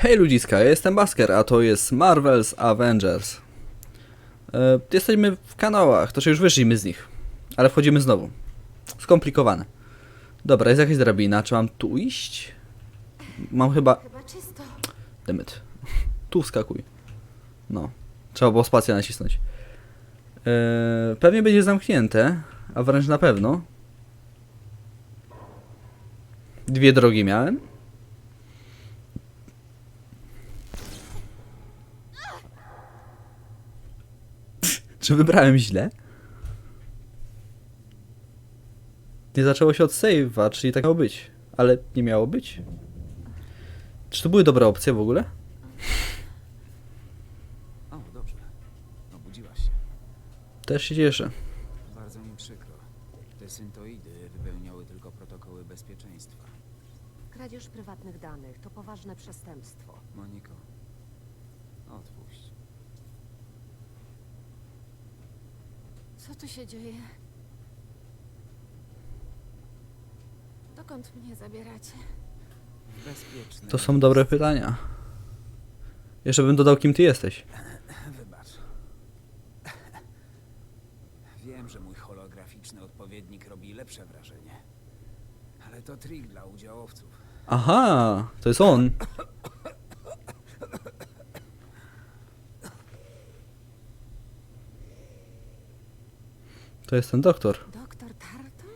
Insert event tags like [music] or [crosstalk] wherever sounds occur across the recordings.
Hej ludziska, ja jestem Basker, a to jest Marvel's Avengers. E, jesteśmy w kanałach, to czy już wyszliśmy z nich, ale wchodzimy znowu. Skomplikowane. Dobra, jest jakaś drabina, czy mam tu iść? Mam chyba... Chyba czysto. Demet. Tu wskakuj. No. Trzeba było spację nacisnąć. E, pewnie będzie zamknięte, a wręcz na pewno. Dwie drogi miałem. Czy wybrałem źle? Nie zaczęło się od save'a, czyli tak miało być. Ale nie miało być. Czy to były dobre opcje w ogóle? O, dobrze. Obudziłaś się. Też się cieszę. Bardzo mi przykro. Te syntoidy wypełniały tylko protokoły bezpieczeństwa. Kradzież prywatnych danych to poważne przestępstwo. Moniko, odpuść. Co tu się dzieje? Dokąd mnie zabieracie? Bezpieczne... To są dobre pytania. Jeszcze bym dodał, kim ty jesteś. [laughs] Wybacz. Wiem, że mój holograficzny odpowiednik robi lepsze wrażenie. Ale to trik dla udziałowców. Aha, to jest on. [coughs] To jest ten doktor. Doktor Tarton?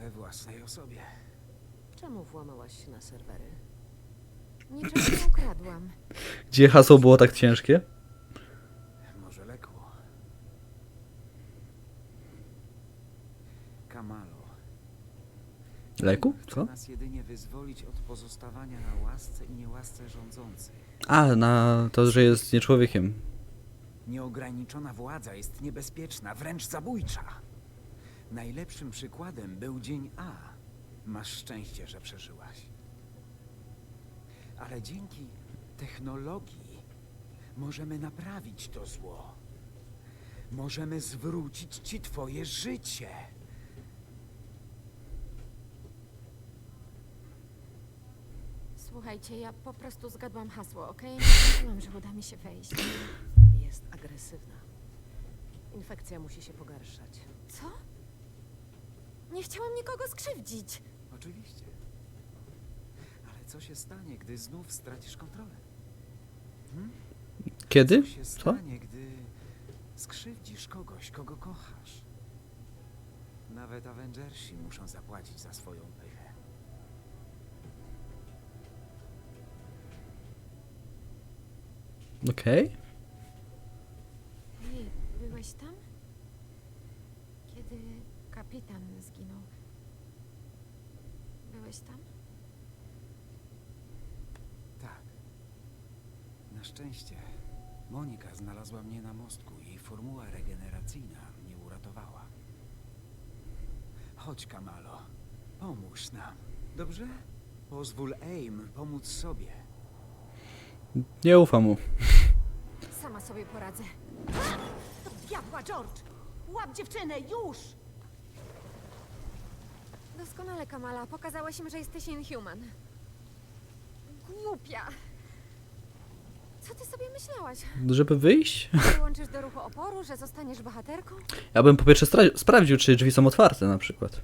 We własnej osobie. Czemu włamałaś się na serwery? Niczego nie ukradłam. Gdzie hasło było tak ciężkie? Może leku. Kamalo. Leku? Co? nas jedynie wyzwolić od pozostawania na łasce i niełasce rządzących. A, na to, że jest nie człowiekiem. Nieograniczona władza jest niebezpieczna, wręcz zabójcza. Najlepszym przykładem był dzień A. Masz szczęście, że przeżyłaś. Ale dzięki technologii możemy naprawić to zło. Możemy zwrócić ci twoje życie. Słuchajcie, ja po prostu zgadłam hasło, okej? [laughs] Myślałam, że uda mi się wejść. Jest agresywna. Infekcja musi się pogarszać. Co? Nie chciałam nikogo skrzywdzić. Oczywiście. Ale co się stanie, gdy znów stracisz kontrolę? Kiedy? Co się Co? stanie, gdy skrzywdzisz kogoś, kogo kochasz? Nawet Avengersi muszą zapłacić za swoją pychę. Okej. Ej, byłeś tam? Kiedy kapitan zginął. Byłeś tam? Tak. Na szczęście Monika znalazła mnie na mostku i formuła regeneracyjna mnie uratowała. Chodź, Kamalo. Pomóż nam. Dobrze? Pozwól AIM pomóc sobie. Nie ufam mu. Sobie poradzę. Do diabła, George! Łap dziewczynę, już! Doskonale, Kamala. Pokazałaś im, że jesteś Inhuman. Głupia! Co ty sobie myślałaś? Żeby wyjść? [laughs] Dołączysz do ruchu oporu, że zostaniesz bohaterką? Ja bym po pierwsze stra- sprawdził, czy drzwi są otwarte na przykład.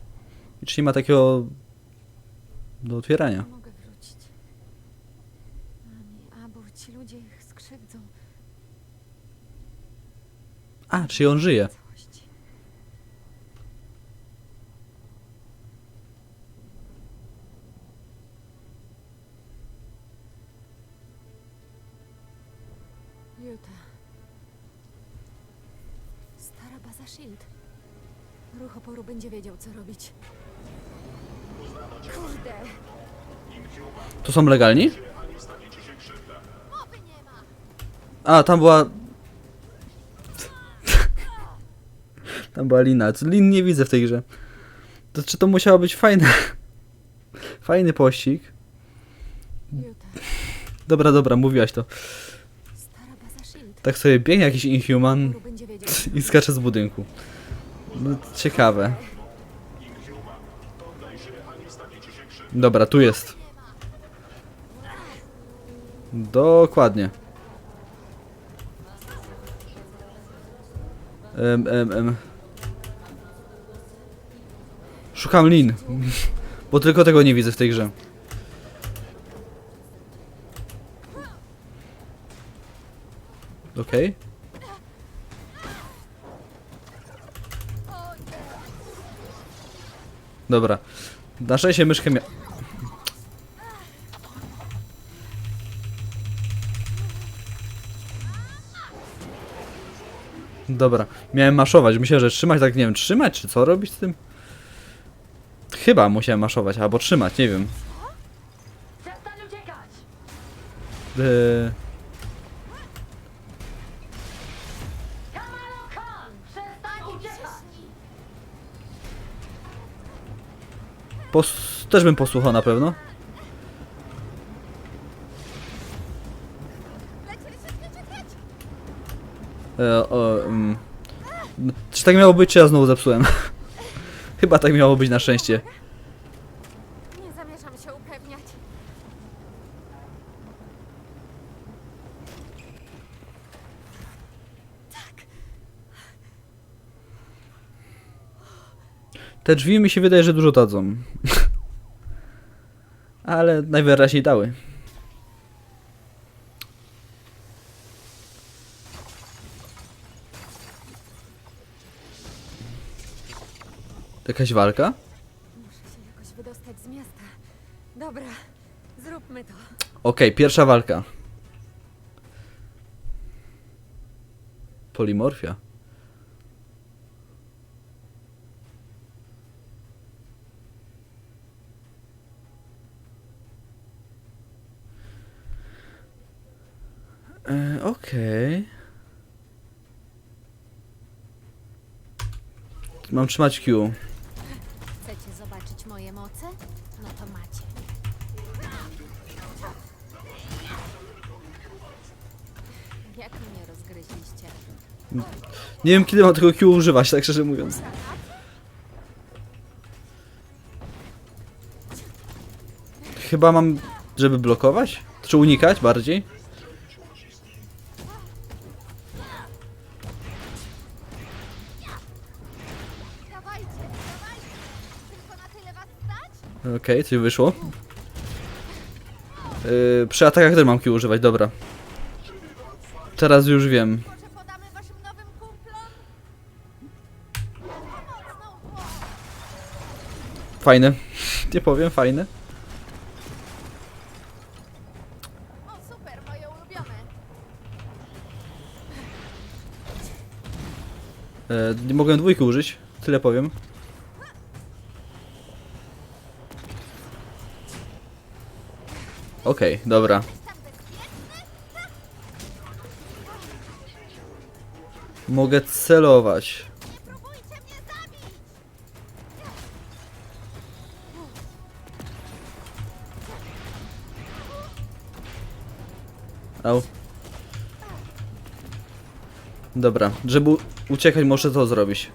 I czy nie ma takiego do otwierania. Nie mogę wrócić. Ani Abu, ci ludzie ich skrzywdzą. A, czy on żyje? Juta. Stara baza Shield. Ruch oporu będzie wiedział, co robić. Kurde! To są legalni? A, tam była... Tam była Lina. Co- Lin nie widzę w tej grze. To czy to musiało być fajne... [laughs] Fajny pościg. Dobra, dobra, mówiłaś to. Tak sobie biegnie jakiś Inhuman i skacze z budynku. No, ciekawe. Dobra, tu jest. Dokładnie. Em, em, em. Szukam lin. Bo tylko tego nie widzę w tej grze. Okej. Dobra. Na szczęście myszkę mia... Dobra, miałem maszować. Myślę, że trzymać, tak nie wiem, trzymać czy co robić z tym? Chyba musiałem maszować, albo trzymać, nie wiem. Uciekać! pos... Też bym posłuchał na pewno. E, o, mm. Czy tak miało być, czy ja znowu zepsułem? [laughs] Chyba tak miało być na szczęście. Nie zamierzam się upewniać. Te drzwi mi się wydaje, że dużo dadzą. [laughs] Ale najwyraźniej dały. Jakaś walka? Muszę się jakoś wydostać z miasta. Dobra, zróbmy to. Okej, pierwsza walka. Polimorfia. E, Okej. Mam trzymać Q. Moce? No to macie. Jak mnie rozgryźliście? Nie wiem kiedy mam tego Q używać, tak szczerze mówiąc. Chyba mam, żeby blokować? Czy unikać bardziej? Okej, coś wyszło. Yy, przy atakach też mam Q używać, dobra. Teraz już wiem. Fajne. [laughs] Nie powiem, fajne. Yy, nie mogłem dwójki użyć, tyle powiem. Okej, dobra. Tam bezpieczny? Mogę celować. Au. Dobra, żeby uciekać muszę to zrobić.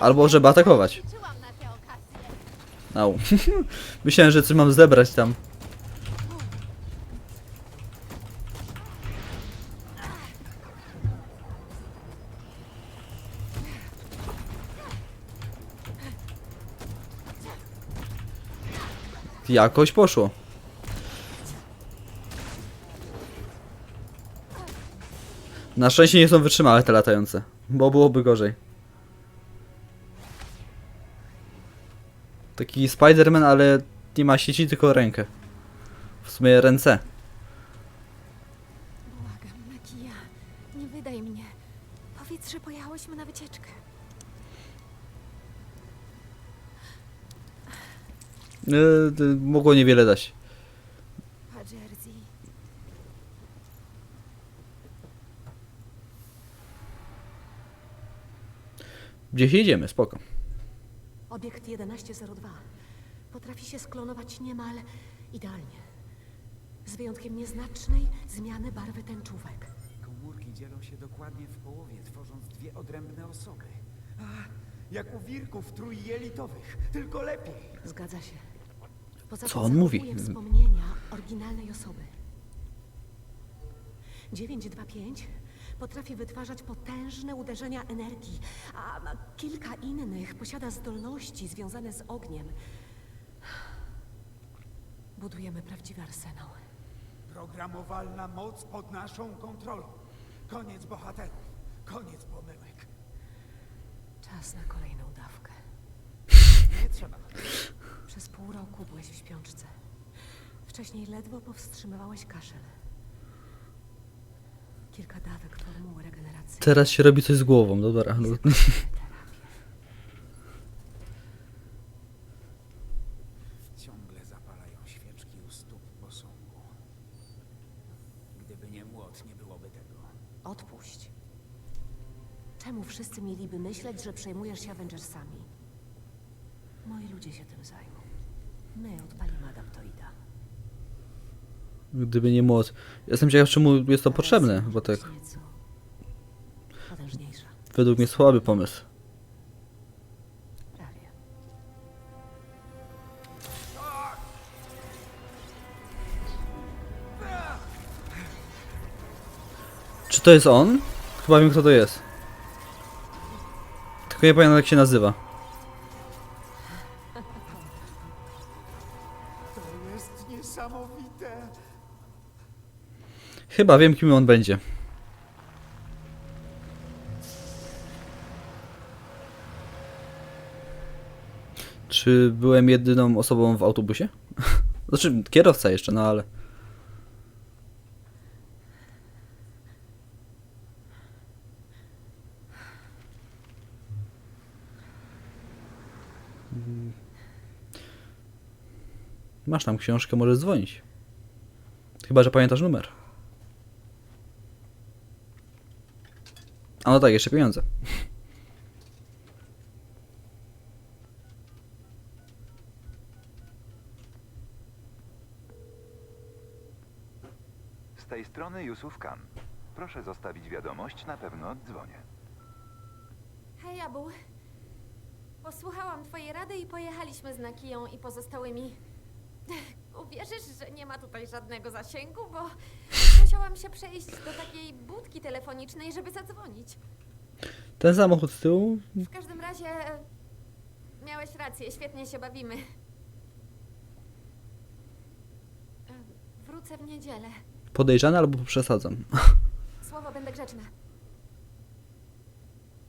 Albo żeby atakować. Au. [laughs] Myślałem, że coś mam zebrać tam. Jakoś poszło. Na szczęście nie są wytrzymałe te latające, bo byłoby gorzej. Taki Spider-Man, ale nie ma sieci, tylko rękę. W sumie ręce. Błagam, Magia, nie wydaj mnie. Powiedz, że pojechałyśmy na wycieczkę. Yy, mogło niewiele dać. Pa Jersey. Gdzieś jedziemy, spoko. Obiekt 1102 potrafi się sklonować niemal idealnie. Z wyjątkiem nieznacznej zmiany barwy tęczówek. Komórki dzielą się dokładnie w połowie, tworząc dwie odrębne osoby. A, Jak u wirków trójjelitowych, tylko lepiej. Zgadza się. Poza Co tym on mówi? zachowuje wspomnienia oryginalnej osoby. 925 potrafi wytwarzać potężne uderzenia energii, a kilka innych posiada zdolności związane z ogniem. Budujemy prawdziwy arsenał. Programowalna moc pod naszą kontrolą. Koniec bohaterów, koniec pomyłek. Czas na kolejną dawkę. Nie trzeba. Przez pół roku byłeś w śpiączce. Wcześniej ledwo powstrzymywałeś kaszel. Kilka dawek formuły regeneracji. Teraz się robi coś z głową, dobra. No. [laughs] Ciągle zapalają świeczki u stóp posągu. Gdyby nie młot, nie byłoby tego. Odpuść. Czemu wszyscy mieliby myśleć, że przejmujesz się Avengersami? Moi ludzie się tym zajmą. My odpalimy adaptoida. Gdyby nie młot. Jestem ciekaw, czemu jest to potrzebne, bo tak według mnie słaby pomysł. Czy to jest on? Chyba wiem kto to jest. Tylko nie pamiętam jak się nazywa. Chyba wiem kim on będzie. Czy byłem jedyną osobą w autobusie? [laughs] Znaczy kierowca jeszcze, no ale. Masz tam książkę, możesz dzwonić. Chyba, że pamiętasz numer. A no tak, jeszcze pieniądze. Z tej strony Yusuf Khan. Proszę zostawić wiadomość, na pewno oddzwonię. Hej, Abu. Posłuchałam twojej rady i pojechaliśmy z Nakiją i pozostałymi. Uwierzysz, że nie ma tutaj żadnego zasięgu, bo musiałam się przejść do takiej budki telefonicznej, żeby zadzwonić. Ten samochód z tyłu? W każdym razie e, miałeś rację, świetnie się bawimy. E, Wrócę w niedzielę. Podejrzany albo przesadzam. Słowo, będę grzeczna.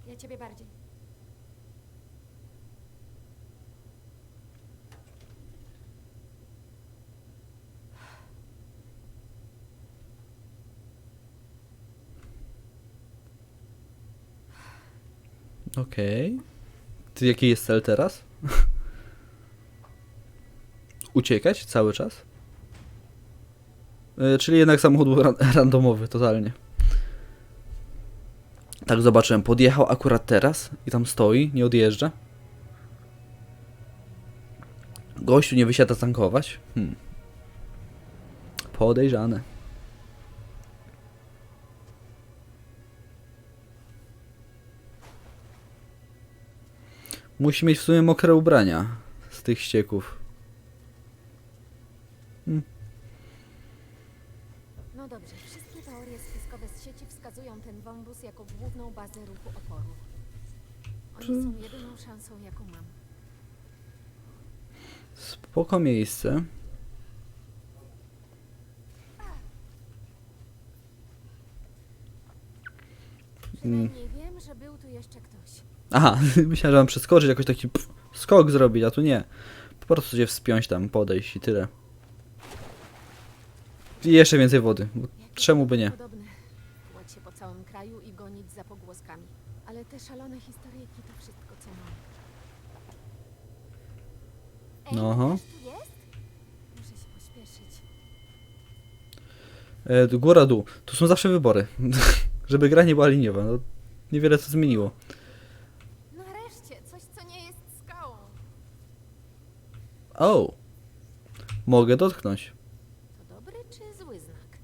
Ja ciebie bardziej. Okej. Ty jaki jest cel teraz? [laughs] Uciekać cały czas? E, czyli jednak samochód był ra [laughs] randomowy, totalnie. Tak zobaczyłem, podjechał akurat teraz i tam stoi, nie odjeżdża. Gościu nie wysiada tankować. Hmm. Podejrzane. Musi mieć w sumie mokre ubrania z tych ścieków. No dobrze, wszystkie teorie spiskowe z sieci wskazują ten wąwóz jako główną bazę ruchu oporu. Oni są jedyną szansą, jaką mam. Spoko miejsce. Przynajmniej wiem, że był tu jeszcze ktoś. Aha, [laughs] myślałem, że mam przeskoczyć, jakoś taki pff, skok zrobić, a tu nie. Po prostu się wspiąć tam, podejść i tyle. I jeszcze więcej wody. Bo czemu by nie? Podobne. Się po całym kraju i gonić za pogłoskami. Ale te szalone historyjki to wszystko, co mam. No, aha. też tu jest? Muszę się pośpieszyć. E, tu góra, dół. Tu są zawsze wybory. [laughs] Żeby gra nie była liniowa. No, niewiele co zmieniło. O! Mogę dotknąć. To dobry czy zły znak?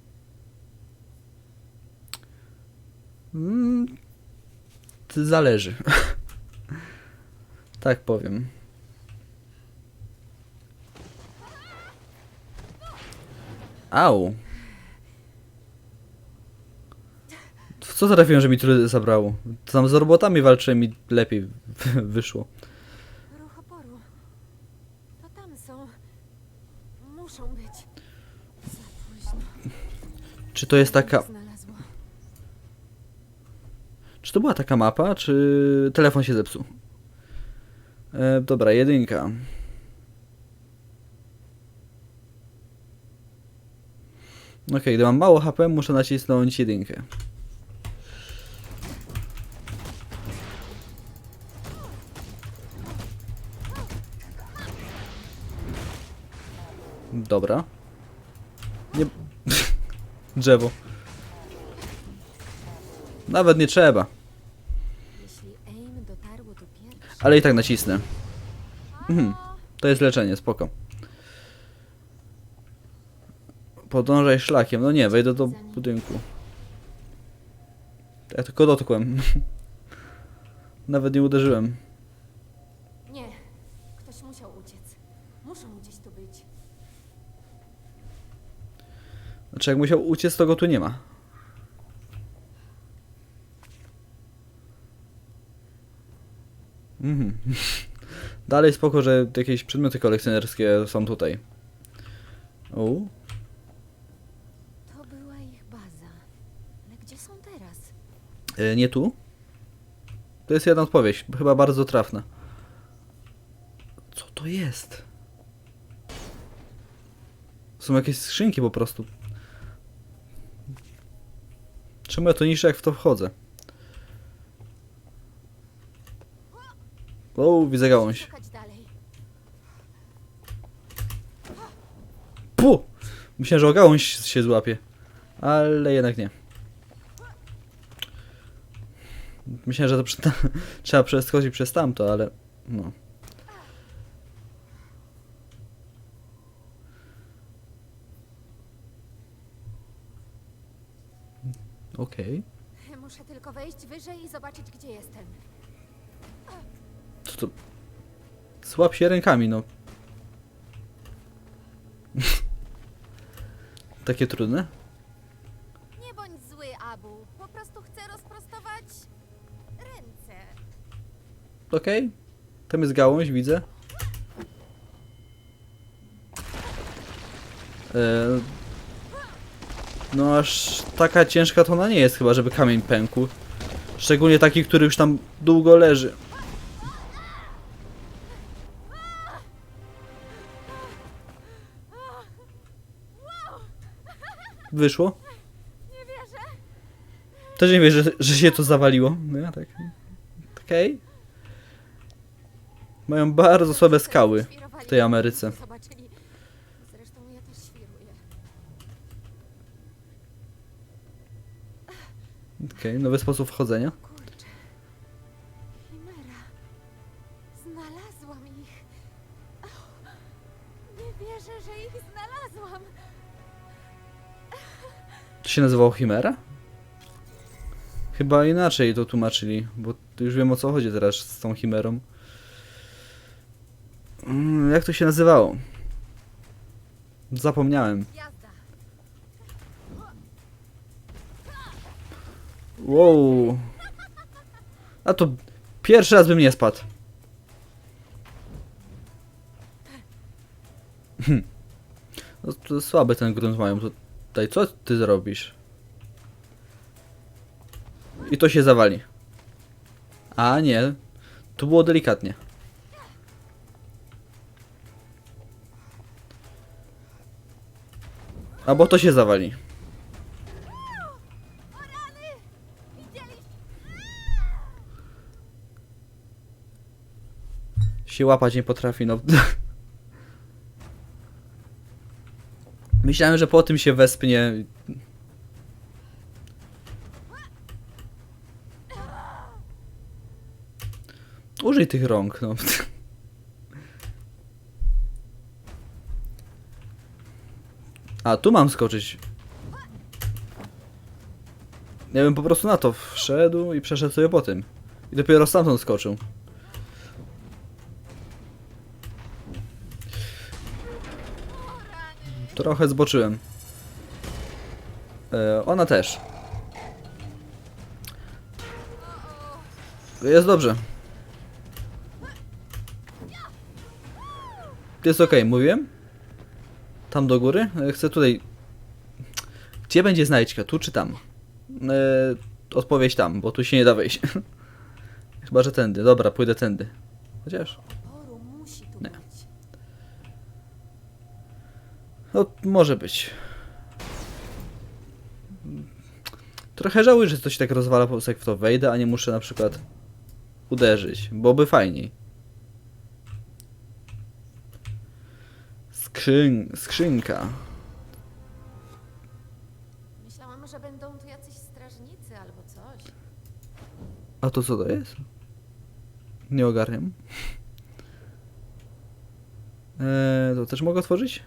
Mm, to zależy. [laughs] Tak powiem. Au. W co trafiłem, że mi tyle zabrało? Tam z robotami walczyłem i lepiej [laughs] wyszło. Ruch oporu. To tam są. Muszą być. Za późno. Czy to jest taka... Czy to była taka mapa, czy telefon się zepsuł? E, dobra, jedynka. Okej, gdy mam mało HP, muszę nacisnąć jedynkę. Dobra. Nie... Drzewo. Nawet nie trzeba. Ale i tak nacisnę. Mhm. To jest leczenie, spoko. Podążaj szlakiem. No nie, wejdę do budynku. Ja tylko dotkłem. [laughs] Nawet nie uderzyłem. Znaczy jak musiał uciec, to go tu nie ma. Mhm. [laughs] Dalej spoko, że jakieś przedmioty kolekcjonerskie są tutaj. O, To była ich baza. Ale gdzie są teraz? E, nie tu? To jest jedna odpowiedź, chyba bardzo trafna. Co to jest? Są jakieś skrzynki po prostu. Czemu ja to niszczę, jak w to wchodzę? O, widzę gałąź. Pu! Myślałem, że o gałąź się złapie. Ale jednak nie. Myślałem, że to przy... [laughs] trzeba przeskoczyć przez tamto, ale no. Okej. Muszę tylko wejść wyżej i zobaczyć, gdzie jestem. Co to? Słab się rękami, no. [laughs] Takie trudne? Nie bądź zły, Abu. Po prostu chcę rozprostować ręce. Okej. Tam jest gałąź, widzę. E, no aż taka ciężka to ona nie jest chyba, żeby kamień pękł. Szczególnie taki, który już tam długo leży. Wyszło? Nie wierzę. Też nie wiesz, że, że się to zawaliło. No ja tak. Okej. Mają bardzo słabe skały w tej Ameryce. Zobaczyli. Zresztą ja też świruję. Okej, nowy sposób wchodzenia. Kurczę. Chimera. Znalazłam ich. Och, nie wierzę, że ich znalazłam. To się nazywało Chimera? Chyba inaczej to tłumaczyli, bo już wiem o co chodzi teraz z tą Chimerą. Mm, jak to się nazywało? Zapomniałem. Jazda. Wow. A to pierwszy raz bym nie spadł. Hm. No to słaby ten grunt mają tutaj. Co ty zrobisz? I to się zawali. A nie. Tu było delikatnie. Albo to się zawali. Się łapać nie potrafi, no. [laughs] Myślałem, że po tym się wespnie. Użyj tych rąk, no. A, tu mam skoczyć. Ja bym po prostu na to wszedł i przeszedł sobie po tym. I dopiero stamtąd skoczył. Trochę zboczyłem. E, ona też. Jest dobrze. Jest okej, mówiłem? Tam do góry? E, Chcę tutaj... Gdzie będzie znajdźka? Tu czy tam? E, odpowiedź tam, bo tu się nie da wejść. [laughs] Chyba, że tędy. Dobra, pójdę tędy. Chociaż... Oporu musi tu Nie. być. No, może być. Trochę żałuję, że coś tak rozwala po prostu jak w to wejdę, a nie muszę na przykład uderzyć. Byłoby fajniej. Skrzyn... Skrzynka. Myślałam, że będą tu jacyś strażnicy albo coś. A to co to jest? Nie ogarniam. Eee, [laughs] to też mogę otworzyć?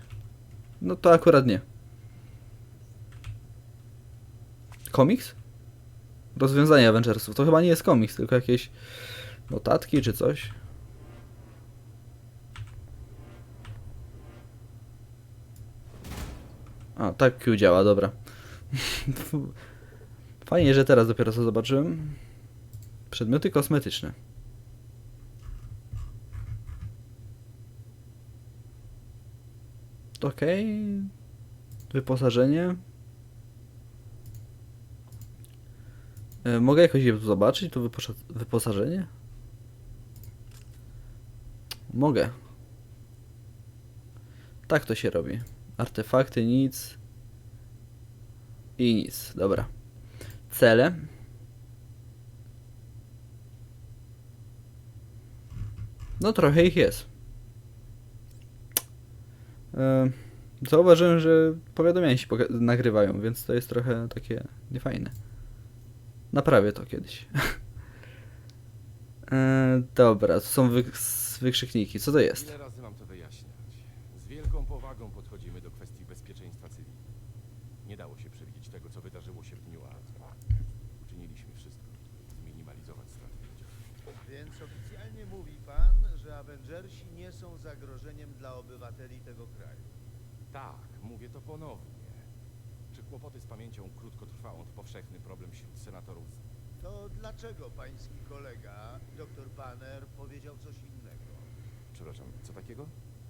No to akurat nie. Komiks? Rozwiązanie Avengersów. To chyba nie jest komiks, tylko jakieś notatki czy coś. A, tak Q działa, dobra. [laughs] Fajnie, że teraz dopiero co zobaczyłem. Przedmioty kosmetyczne. Okej. Wyposażenie. E, mogę jakoś je zobaczyć, to wyposażenie? Mogę. Tak to się robi. Artefakty, nic. I nic, dobra. Cele. No trochę ich jest. E, Zauważyłem, że powiadomienia się nagrywają, więc to jest trochę takie niefajne. Naprawię to kiedyś. [laughs] e, dobra, są wy- wykrzykniki. Co to jest? Ile razy mam to wyjaśniać? Z wielką powagą podchodzimy do kwestii bezpieczeństwa cywili. Nie dało się przewidzieć tego, co wydarzyło się w dniu A. Uczyniliśmy wszystko, by zminimalizować ludzkie. Więc oficjalnie mówi pan, że Avengersi nie są zagrożeniem dla obywateli tego kraju. Tak, mówię to ponownie. Czy kłopoty z pamięcią krótko trwałą to powszechny problem wśród senatorów? To dlaczego pański kolega, dr Banner, powiedział coś innego? Przepraszam, co takiego?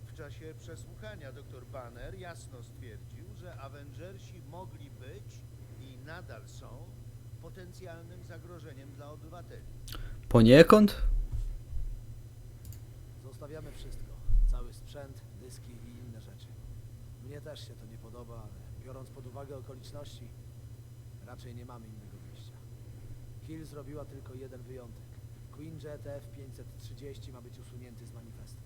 W czasie przesłuchania dr Banner jasno stwierdził, że Avengersi mogli być i nadal są potencjalnym zagrożeniem dla obywateli. Poniekąd? Zostawiamy wszystko. Cały sprzęt, dyski i inne rzeczy. Mnie też się to nie podoba, ale biorąc pod uwagę okoliczności, raczej nie mamy innego wyjścia. Hill zrobiła tylko jeden wyjątek. Queenjet F-530 ma być usunięty z manifestu.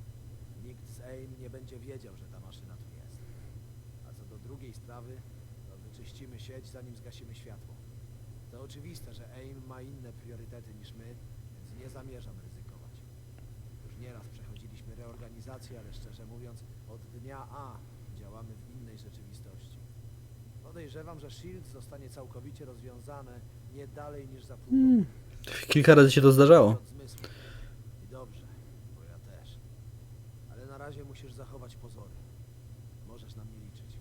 Nikt z AIM nie będzie wiedział, że ta maszyna tu jest. A co do drugiej sprawy, to wyczyścimy sieć, zanim zgasimy światło. To oczywiste, że AIM ma inne priorytety niż my, nie zamierzam ryzykować. Już nieraz przechodziliśmy reorganizację, ale szczerze mówiąc, od dnia A działamy w innej rzeczywistości. Podejrzewam, że SHIELD zostanie całkowicie rozwiązane nie dalej niż za pół Hmm. roku. Kilka razy się to zdarzało. I dobrze, bo ja też. Ale na razie musisz zachować pozory. Możesz na mnie liczyć.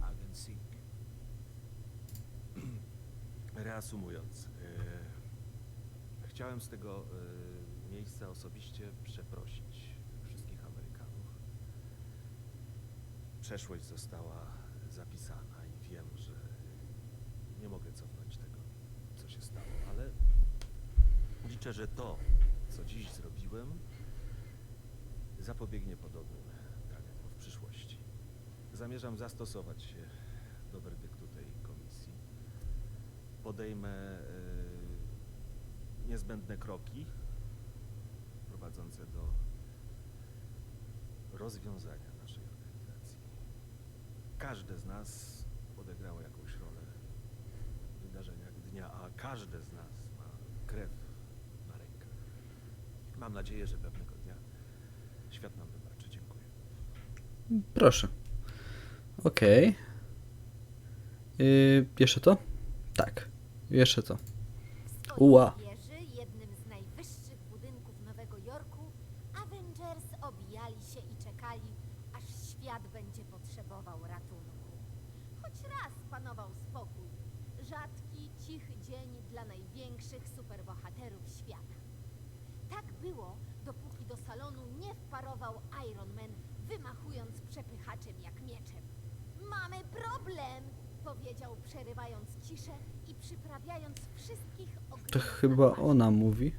Agent Sink. [clears throat] Reasumując, chciałem z tego e, miejsca osobiście przeprosić wszystkich Amerykanów. Przeszłość została zapisana i wiem, że nie mogę cofnąć tego, co się stało, ale liczę, że to, co dziś zrobiłem, zapobiegnie podobnym ganianiom w przyszłości. Zamierzam zastosować się do werdyktu tej komisji podejmę e, niezbędne kroki prowadzące do rozwiązania naszej organizacji. Każde z nas odegrało jakąś rolę w wydarzeniach dnia, a każde z nas ma krew na rękach. Mam nadzieję, że pewnego dnia świat nam wybaczy. Dziękuję. Proszę. Okej. Yy, jeszcze to? Tak. Jeszcze to. Uła. Avengers obijali się i czekali, aż świat będzie potrzebował ratunku. Choć raz panował spokój. Rzadki, cichy dzień dla największych superbohaterów świata. Tak było, dopóki do salonu nie wparował Iron Man, wymachując przepychaczem jak mieczem. Mamy problem! powiedział, przerywając ciszę i przyprawiając wszystkich To chyba na ona mówi.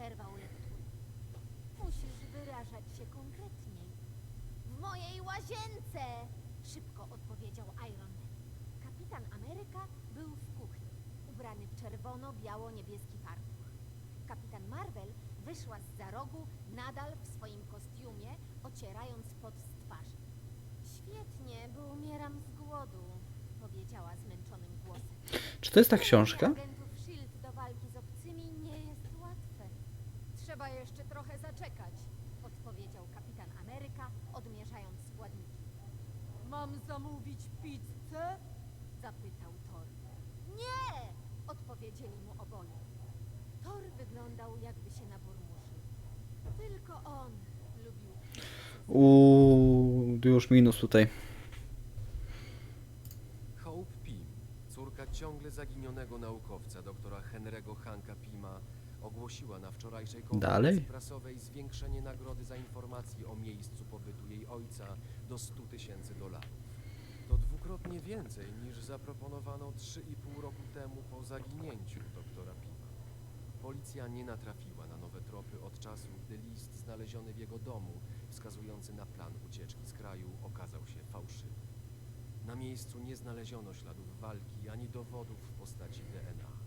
Przerwał lekturę. Musisz wyrażać się konkretniej. W mojej łazience! Szybko odpowiedział Iron Man. Kapitan Ameryka był w kuchni, ubrany w czerwono-biało-niebieski fartuch. Kapitan Marvel wyszła z za rogu, nadal w swoim kostiumie, ocierając pot z twarzy. Świetnie, bo umieram z głodu, powiedziała zmęczonym głosem. Czy to jest ta książka? Agentów SHIELD do walki z obcymi nie jest łatwe. Trzeba jeszcze trochę zaczekać. Odpowiedział kapitan Ameryka, odmierzając składniki. Mam zamówić pizzę? Zapytał Thor. Nie! Odpowiedzieli mu oboje. Thor wyglądał jakby się naburmuszył. Tylko on lubił Uuu, już minus tutaj. Hope Pym, córka ciągle zaginionego naukowca doktora Henry'ego Hanka Pima, ogłosiła na wczorajszej konferencji Dalej? prasowej zwiększenie nagrody za informacje o miejscu pobytu jej ojca do 100 tysięcy dolarów. To dwukrotnie więcej niż zaproponowano 3,5 roku temu po zaginięciu doktora Pima. Policja nie natrafiła na nowe tropy od czasu, gdy list znaleziony w jego domu, wskazujący na plan ucieczki z kraju, okazał się fałszywy. Na miejscu nie znaleziono śladów walki ani dowodów w postaci DNA.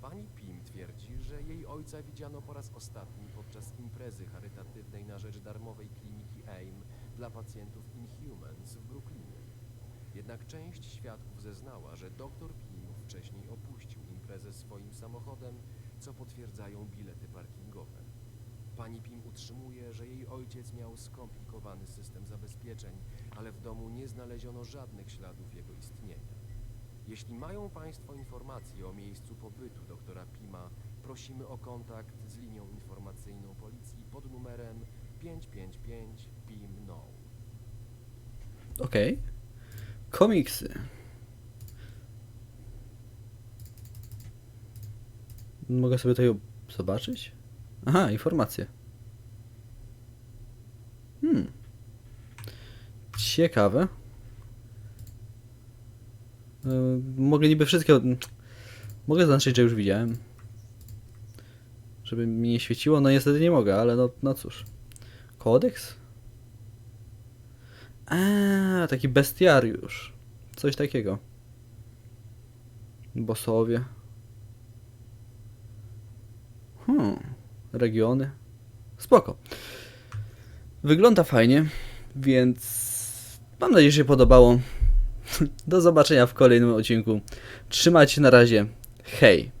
Pani Pim twierdzi, że jej ojca widziano po raz ostatni podczas imprezy charytatywnej na rzecz darmowej kliniki AIM dla pacjentów Inhumans w Brooklynie. Jednak część świadków zeznała, że dr Pim wcześniej opuścił imprezę swoim samochodem, co potwierdzają bilety parkingowe. Pani Pim utrzymuje, że jej ojciec miał skomplikowany system zabezpieczeń, ale w domu nie znaleziono żadnych śladów jego istnienia. Jeśli mają Państwo informacje o miejscu pobytu doktora Pima, prosimy o kontakt z linią informacyjną policji pod numerem 555 PIM NO. Okej. Komiksy. Mogę sobie to zobaczyć? Aha, informacje. Hmm. Ciekawe. Yy, mogę niby wszystkie. Mogę zaznaczyć, że już widziałem. Żeby mi nie świeciło. No niestety nie mogę, ale no, no cóż. Kodeks? A, taki bestiariusz. Coś takiego. Bossowie. Hmm. Regiony. Spoko. Wygląda fajnie, więc mam nadzieję, że się podobało. Do zobaczenia w kolejnym odcinku. Trzymajcie się na razie. Hej.